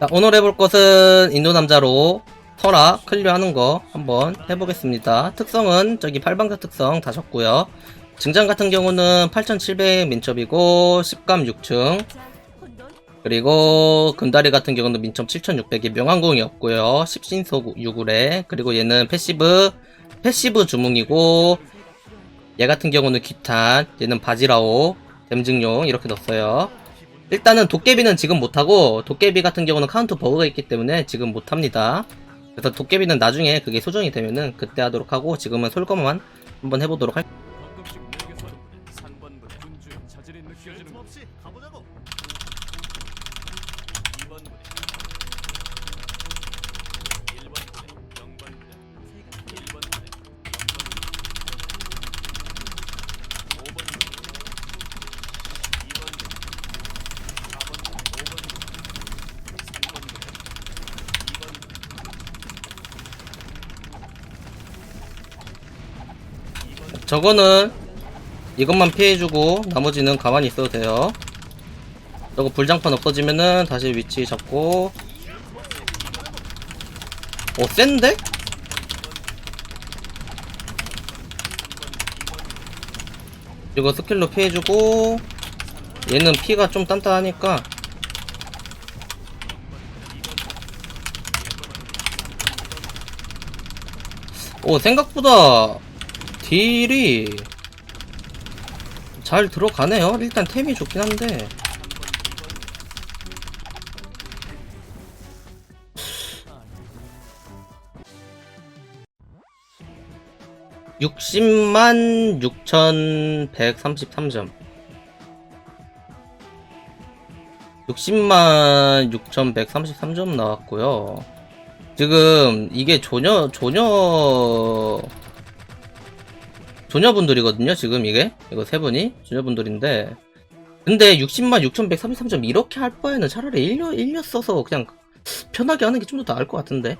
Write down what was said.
자, 오늘 해볼 것은 인도 남자로 터라 클리어 하는 거 한번 해보겠습니다. 특성은 저기 팔방자 특성 다 적고요. 증장 같은 경우는 8700 민첩이고 10감 6층 그리고 금다리 같은 경우는 민첩 7600이 명왕궁이 없고요. 10신속 6굴에 그리고 얘는 패시브 패시브 주문이고 얘 같은 경우는 기탄 얘는 바지라오 댐증용 이렇게 넣었어요. 일단은 도깨비는 지금 못하고 도깨비 같은 경우는 카운터 버그가 있기 때문에 지금 못합니다. 그래서 도깨비는 나중에 그게 소정이 되면은 그때 하도록 하고 지금은 솔거만 한번 해보도록 할. 가끔씩 내게서 저거는 이것만 피해주고 나머지는 가만히 있어도 돼요. 저거 불장판 없어지면은 다시 위치 잡고. 어 센데? 이거 스킬로 피해주고 얘는 피가 좀 단단하니까 오 생각보다 딜이 잘 들어가네요. 일단 템이 좋긴 한데. (60만 6,133점) (60만 6,133점) 나왔고요 지금 이게 조녀 조녀 조녀분들이거든요, 지금 이게. 이거 세 분이. 조녀분들인데. 근데 60만 6,133점 이렇게 할 바에는 차라리 1년, 1년 써서 그냥 편하게 하는 게 좀 더 나을 것 같은데.